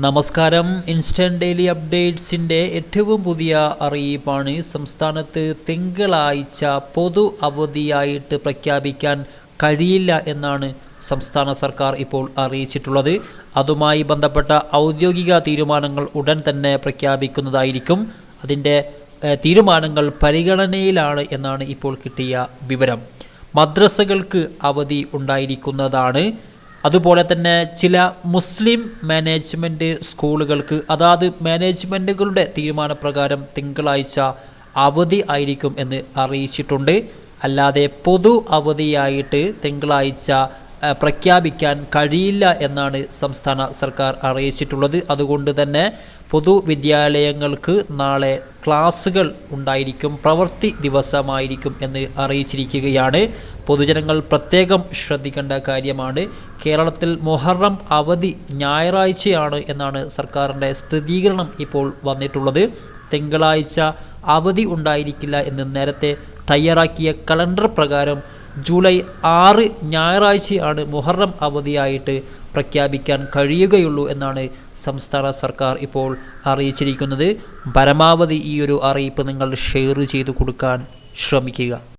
നമസ്കാരം. Instant daily അപ്ഡേറ്റ്സിന്റെ ഏറ്റവും പുതിയ അറിയിപ്പാണ് സംസ്ഥാനത്ത് തിങ്കളാഴ്ച പൊതു അവധിയായിട്ട് പ്രഖ്യാപിക്കാൻ കഴിയില്ല എന്നാണ് സംസ്ഥാന സർക്കാർ ഇപ്പോൾ അറിയിച്ചിട്ടുള്ളത്. അതുമായി ബന്ധപ്പെട്ട ഔദ്യോഗിക തീരുമാനങ്ങൾ ഉടൻ തന്നെ പ്രഖ്യാപിക്കുന്നതായിരിക്കും. അതിന്റെ തീരുമാനങ്ങൾ പരിഗണനയിലാണ് എന്നാണ് ഇപ്പോൾ കിട്ടിയ വിവരം. മദ്രസകൾക്ക് അവധി ഉണ്ടായിരിക്കുന്നതാണ്. അതുപോലെ തന്നെ ചില മുസ്ലിം മാനേജ്മെന്റ് സ്കൂളുകൾക്ക് അതാത് മാനേജ്മെന്റുകളുടെ തീരുമാനപ്രകാരം തിങ്കളാഴ്ച അവധി ആയിരിക്കും എന്ന് അറിയിച്ചിട്ടുണ്ട്. അല്ലാതെ പൊതു അവധിയായിട്ട് തിങ്കളാഴ്ച പ്രഖ്യാപിക്കാൻ കഴിയില്ല എന്നാണ് സംസ്ഥാന സർക്കാർ അറിയിച്ചിട്ടുള്ളത്. അതുകൊണ്ട് തന്നെ പൊതുവിദ്യാലയങ്ങൾക്ക് നാളെ ക്ലാസ്സുകൾ ഉണ്ടായിരിക്കും പ്രവൃത്തി ദിവസമായിരിക്കും എന്ന് അറിയിച്ചിരിക്കുകയാണ്. പൊതുജനങ്ങൾ പ്രത്യേകം ശ്രദ്ധിക്കേണ്ട കാര്യമാണ്. കേരളത്തിൽ മൊഹറം അവധി ഞായറാഴ്ചയാണ് എന്നാണ് സർക്കാരിന്റെ സ്ഥിരീകരണം ഇപ്പോൾ വന്നിട്ടുള്ളത്. തിങ്കളാഴ്ച അവധി ഉണ്ടായിരിക്കില്ല എന്ന് നേരത്തെ തയ്യാറാക്കിയ കലണ്ടർ പ്രകാരം ജൂലൈ ആറ് ഞായറാഴ്ചയാണ് മുഹറം അവധിയായിട്ട് പ്രഖ്യാപിക്കാൻ കഴിയുകയുള്ളൂ എന്നാണ് സംസ്ഥാന സർക്കാർ ഇപ്പോൾ അറിയിച്ചിരിക്കുന്നത്. പരമാവധി ഈ ഒരു അറിയിപ്പ് നിങ്ങൾ ഷെയർ ചെയ്തു കൊടുക്കാൻ ശ്രമിക്കുക.